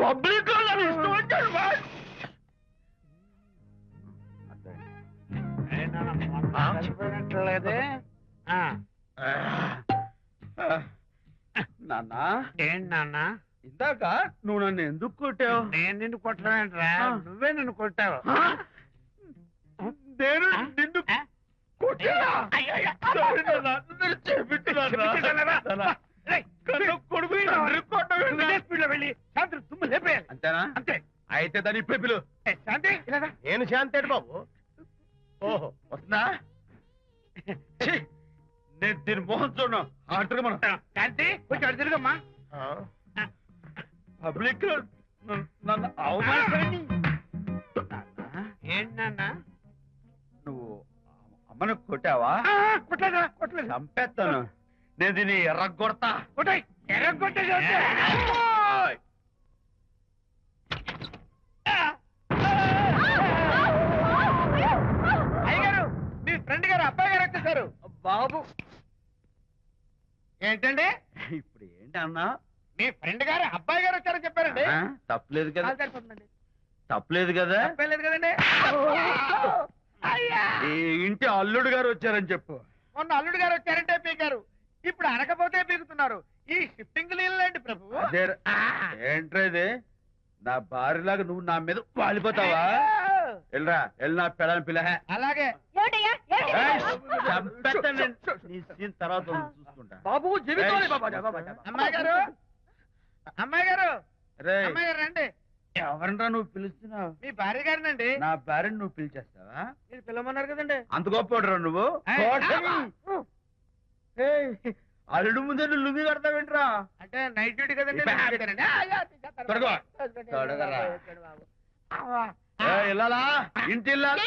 ఇలా కొట్టేసి పబ్లిక్ ఇష్టం వచ్చాడు నాన్న ఏంటి నాన్న? ఇందాక నువ్వు నన్ను ఎందుకు కొట్టావు? నేను నిన్ను కొట్టలేంట్రా. నువ్వే నన్ను కొట్టావు. నేను? నిన్ను ఆ? కొట్టానా? అయ్యో, అయ్యో. సరే నాన్న, నేను చేపించున్నాను చెప్పించాలా? నాన్న. రేయ్, కన్ను కొడుకు నన్ను కొట్టవేంటి? నువ్వు ఇదే స్పీడ్లో వెళ్ళి శాంతి తుమ్ము లేపేయాలి అంతేనా అంతే అయితే దాని ఇప్పుడే పిలు. శాంతి. నేను శాంతేడు బాబు? ఓహో. వస్తుందా? నేను దీని మోహన్ చూడను. మనం. శాంతి కొంచెం పబ్లిక్ నన్ను- నన్ను అవమానించండి ఏంటి నాన్న? నువ్వు అమ్మను కొట్టావా? కొట్టలేదా కొట్టలేదు. చంపేస్తాను. నేను దీన్ని ఎర్రగొడతా. కొట్టాయి ఎర్ర కొట్టేసి ఓయ్! అయ్యగారు మీ ఫ్రెండ్ గారు అబ్బాయి గారు వచ్చేసారు బాబు. ఏంటండి? ఇప్పుడు ఏంటన్నా మీ ఫ్రెండ్ గారు అబ్బాయి గారు వచ్చారని చెప్పారండి. ఆ, తప్పలేదు కదా. తప్పలేదు కదా. తప్పేలేదు కదండి. అయ్యా! ఈ ఇంటి అల్లుడు గారు వచ్చారని చెప్పు. మొన్న అల్లుడు గారు వచ్చారంటే పీకారు. ఇప్పుడు అనకపోతే పీకుతున్నారు. ఈ షిఫ్టింగ్ లేండి ప్రభు. అదే ఏంట్రా ఇది? నా భార్యలాగా నువ్వు నా మీద వాలిపోతావా? వెళ్ళరా వెళ్ళి నా పెళ్ళని పిల్ల అలాగే. ఏమిటయ్యా ఏమిటి? నీ సీన్ తర్వాత చూసుకుంటా బాబు జీవితంలో బాబా, అమ్మాయి గారు! అమ్మాయి గారు! అమ్మాయి గారు రండి. ఎవరినరా నువ్వు పిలుస్తున్నావు? మీ భార్య గారినండి. నా భార్యను నువ్వు పిలిచేస్తావా? మీరు పిల్లమన్నారు కదండి. అంత గొప్ప నువ్వు? అల్లుడు ముందే నువ్వు లుంగి కడతావేంట్రా? అంటే నైట్ డ్యూటీ కదండి ఇల్లాలా? ఇంటి ఇల్లాలా?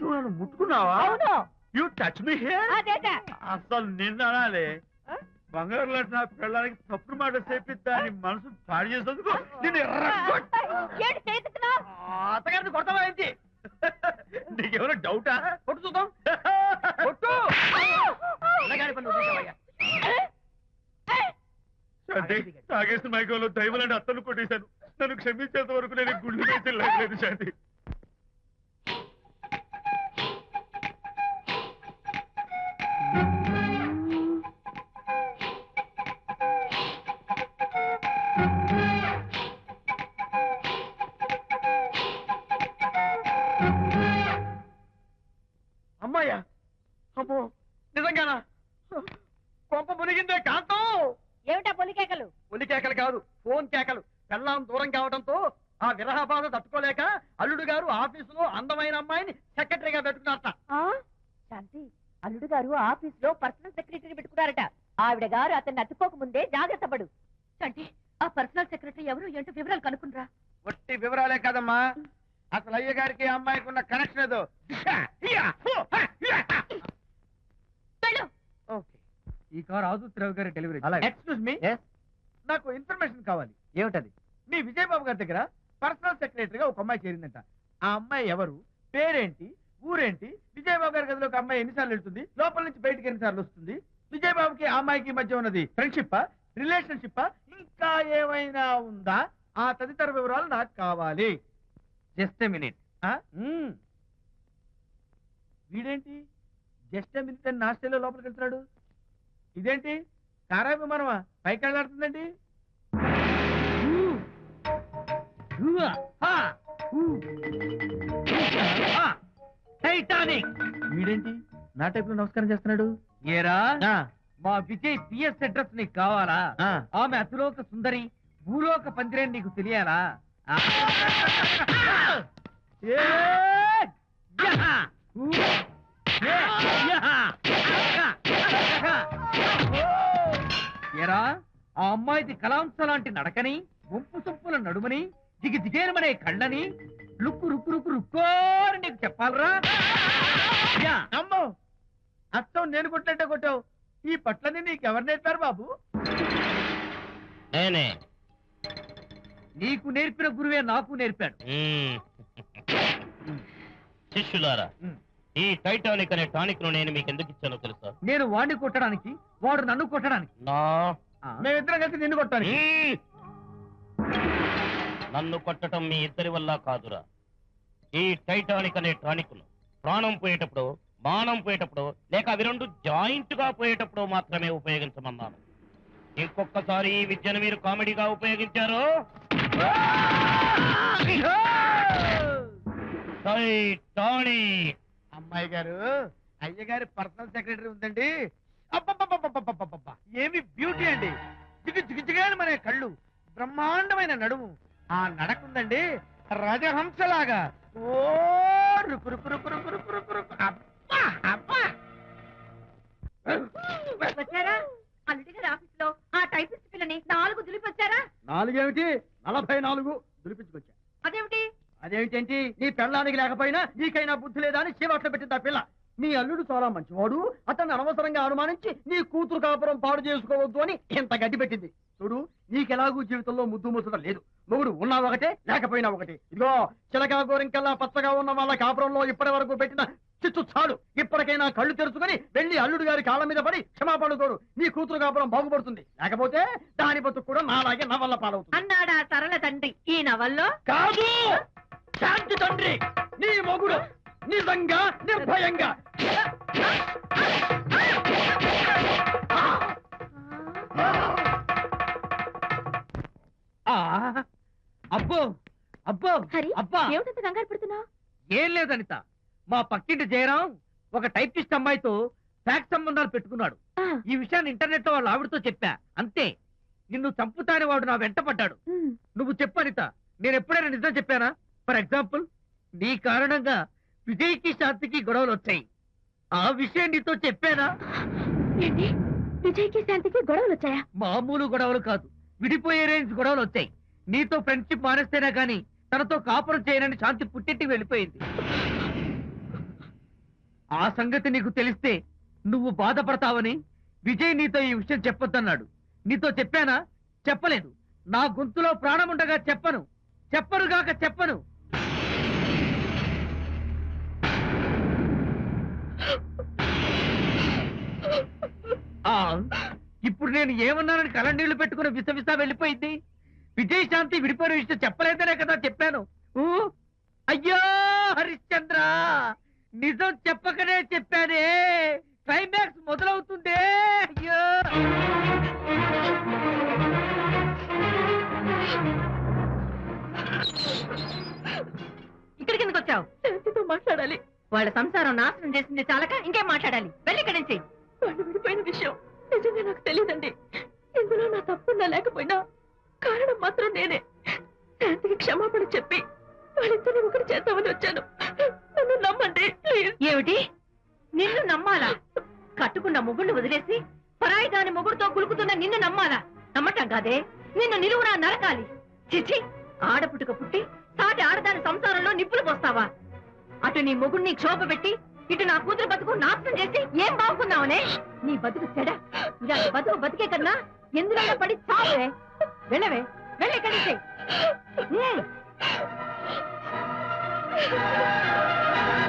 నువ్వు నన్ను ముట్టుకున్నావా? అవును. యూ టచ్ మీ హియర్ అదేట? అసలు నిన్న అనాలి? బంగారు లాంటి నా పిల్లలకి తప్పుడు మాట చెప్పిద్దా అని మనసు పాడు చేసేందుకు నేను ఎర్రగొట్ట. ఏంటి చేతుకున్నావు అత్తగారిని కొడతావా ఏంటి? నీకేమైనా డౌటా? కొట్టు చూద్దాం. కొట్టు. శాంతి తాగేసిన మైకంలో దైవలాంటి అత్తను కొట్టేశాను. నన్ను క్షమించేంత వరకు నేను గుండె వేసి లేదు శాంతి. కొంప మునిగిందే కాంతం. ఏమిటా పొలికేకలు? ఒలి కేకలు కాదు ఫోన్ కేకలు. పెళ్ళాం దూరం కావడంతో ఆ విరహ బాధ తట్టుకోలేక అల్లుడు గారు ఆఫీసులో అందమైన అమ్మాయిని సెక్రటరీగా పెట్టుకున్నారట? శాంతి అల్లుడు గారు ఆఫీస్లో పర్సనల్ సెక్రటరీ పెట్టుకున్నారట. ఆవిడ గారు అతన్ని అతుక్కోక ముందే జాగ్రత్త పడు. శాంతి ఆ పర్సనల్ సెక్రటరీ ఎవరు? ఏంటో వివరాలు కనుక్కుండ్రా. ఒట్టి వివరాలే కదమ్మా. అసలు అయ్య గారికి అమ్మాయికి ఉన్న కనెక్షన్ ఏదో. వెళ్ళు. ఈ కార్ ఆదుత్రావు గారి డెలివరీ ఎక్స్క్యూజ్ మీ నాకు ఇన్ఫర్మేషన్ కావాలి. ఏమిటది? మీ విజయబాబు గారి దగ్గర పర్సనల్ సెక్రటరీగా ఒక అమ్మాయి చేరిందంట. ఆ అమ్మాయి ఎవరు? పేరేంటి? ఊరేంటి? విజయబాబు గారి గదిలోకి అమ్మాయి ఎన్నిసార్లు వెళ్తుంది? లోపల నుంచి బయటికి ఎన్నిసార్లు వస్తుంది? విజయబాబుకి ఆ అమ్మాయికి మధ్య ఉన్నది ఫ్రెండ్షిప్ రిలేషన్షిప్ ఇంకా ఏమైనా ఉందా? ఆ తదితర వివరాలు నాకు కావాలి. జస్ట్ మినిట్ వీడేంటి? జస్ట్ మినిట్ అని నాస్టేలో లోపలికి వెళ్తున్నాడు? ఇదేంటి? కారా విమానమా? పైకి వెళ్ళాడుతుందండి. టైటానిక్. వీడేంటి? నా టైప్లో నమస్కారం చేస్తున్నాడు. ఏరా? మా విజయ్ పిఎస్ అడ్రస్ నీకు కావాలా. ఆమె అతిలోక సుందరి భూలోక పందిరేని నీకు తెలియాలా? ఆ. ఏ! ఏరా ఆ అమ్మాయిది కలాంస లాంటి నడకని వంపు సొంపుల నడుమని దిగి దిగేనమనే కళ్ళని లుక్కు రుక్కు రుక్కు రుక్కోని నీకు చెప్పాలరా యా! అమ్మో అత్తం నేను కొట్టినట్టే కొట్టావు ఈ పట్లని నీకెవరు నేర్పారు బాబు నేనే నీకు నేర్పిన గురువే నాకు నేర్పాడు మ్మ్. శిష్యులారా. ఈ టైటానిక్ అనే టానిక్ను నేను మీకు ఎందుకు ఇచ్చానో తెలుసా నేను వాడిని కొట్టడానికి వాడు నన్ను కొట్టడానికి. మేమిద్దరం కలిసి నిన్ను కొట్టాను. నన్ను కొట్టడం మీ ఇద్దరి వల్ల కాదురా. ఈ టైటానిక్ అనే టానిక్ను ప్రాణం పోయేటప్పుడు మానం పోయేటప్పుడు లేక అవి రెండు జాయింట్గా పోయేటప్పుడు మాత్రమే ఉపయోగించమన్నాను. ఇంకొకసారి ఈ విద్యను మీరు కామెడీగా ఉపయోగించారు? టైటానిక్. అమ్మాయి గారు అయ్య గారి పర్సనల్ సెక్రటరీ ఉందండి. ఏమి బ్యూటీ అండి. జిగి జిగిజిగాని మనే కళ్ళు. బ్రహ్మాండమైన నడుము. ఆ నడకుందండి రజహంసలాగా. ఓ అబ్బా ఆ పిల్లని నాలుగు నాలుగేమిటి? నలభై నాలుగు దులిపించుకొచ్చా. అదేమిటి? అదేమిటేంటి? నీ పెళ్ళానికి లేకపోయినా నీకైనా బుద్ధి లేదా అని చీవాట్లు పెట్టింది ఆ పిల్ల. నీ అల్లుడు చాలా మంచివాడు. అతన్ని అనవసరంగా అనుమానించి నీ కూతురు కాపురం పాడు చేసుకోవద్దు అని ఎంత గడ్డి పెట్టింది. చూడు నీకెలాగూ జీవితంలో ముద్దు ముచ్చడం లేదు. మొగుడు ఉన్నా ఒకటే లేకపోయినా ఒకటే. ఇదిగో చిలకా గోరింకల్లా పచ్చగా ఉన్న వాళ్ళ కాపురంలో ఇప్పటి వరకు పెట్టిన చిచ్చు చాలు. ఇప్పటికైనా కళ్ళు తెరుచుకొని వెళ్ళి అల్లుడు గారి కాళ్ళ మీద పడి క్షమాపణ కోరు. నీ కూతురు కాపురం బాగుపడుతుంది. లేకపోతే దాని బతుకు కూడా నాలాగే నవల్ల పాలవుతుంది. అన్నాడా సరళ తండ్రి ఈ నవల్లో? కాదు! శాంతి తండ్రి! నీ మొగుడు! నిజంగా నిర్భయంగా. అబ్బో అబ్బో హరి అబ్బా. ఏమిటంత కంగారు పడుతున్నావు? ఏం లేదు అనిత మా పక్కింటి జయరాం ఒక టైపిస్ట్ అమ్మాయితో ఫ్యాక్స్ సంబంధాలు పెట్టుకున్నాడు. ఈ విషయాన్ని ఇంటర్నెట్లో వాళ్ళ ఆవిడతో చెప్పా. అంతే. నిన్ను చంపుతాని వాడు నా వెంట పడ్డాడు. నువ్వు చెప్పు అనిత. నేను ఎప్పుడైనా నిజం చెప్పానా? ఫర్ ఎగ్జాంపుల్ నీ కారణంగా విజయ్కి శాంతికి గొడవలు వచ్చాయి. ఆ విషయం నీతో చెప్పానా? ఏంటి? విజయ్కి శాంతికి గొడవలు వచ్చాయా? మామూలు గొడవలు కాదు. విడిపోయే రేంజ్ గొడవలు వచ్చాయి. నీతో ఫ్రెండ్షిప్ మానేస్తేనే గాని తనతో కాపురం చేయనని శాంతి పుట్టింటికి వెళ్ళిపోయింది. ఆ సంగతి నీకు తెలిస్తే నువ్వు బాధపడతావని విజయ్ నీతో ఈ విషయం చెప్పొద్దన్నాడు. నీతో చెప్పానా? చెప్పలేదు. నా గొంతులో ప్రాణం ఉండగా చెప్పను. చెప్పనుగాక చెప్పను. ఇప్పుడు నేను ఏమన్నానని కళ్ళనీళ్ళు పెట్టుకుని విసవిస వెళ్ళిపోయింది. విజయ్ శాంతి విడిపోయిన విషయం చెప్పలేదనే కదా చెప్పాను. అయ్యో హరిశ్చంద్ర నిజం చెప్పకనే చెప్పానే. క్లైమాక్స్ మొదలవుతుందే అయ్యో. ఇక్కడికి ఎందుకు వచ్చావు? శాంతితో మాట్లాడాలి? వాళ్ళ సంసారం నాశనం చేసింది చాలక ఇంకేం మాట్లాడాలి? వెళ్ళి ఇక్కడి నుంచి. నా లేకపోయినా కారణం మాత్రం నేనే. శాంతికి క్షమాపణ చెప్పి వాళ్ళిద్దరిని ఒకటి చేద్దామని వచ్చాను. నన్ను నమ్మండి ఏమిటి? నిన్ను నమ్మాలా? కట్టుకున్న మొగుళ్ళు వదిలేసి పరాయి దాని మొగుడుతో గులుకుతున్న నిన్ను నమ్మాలా? నమ్మటం కాదే. నిన్ను నిలువునా నరకాలి. చిచి ఆడపుట్టుక పుట్టి సాటి ఆడదాని సంసారంలో నిప్పులు పోస్తావా? అటు నీ మొగుడిని క్షోభ పెట్టి ఇటు నా కూతురు బతుకు నాశనం చేసి ఏం బాగుకున్నావనే నీ బతుకు చెడ. ఇలా బతుకు బతికే కన్నా எந்திரால படி சாவு. வெள்ளவே வெள்ளை கடிச்சை.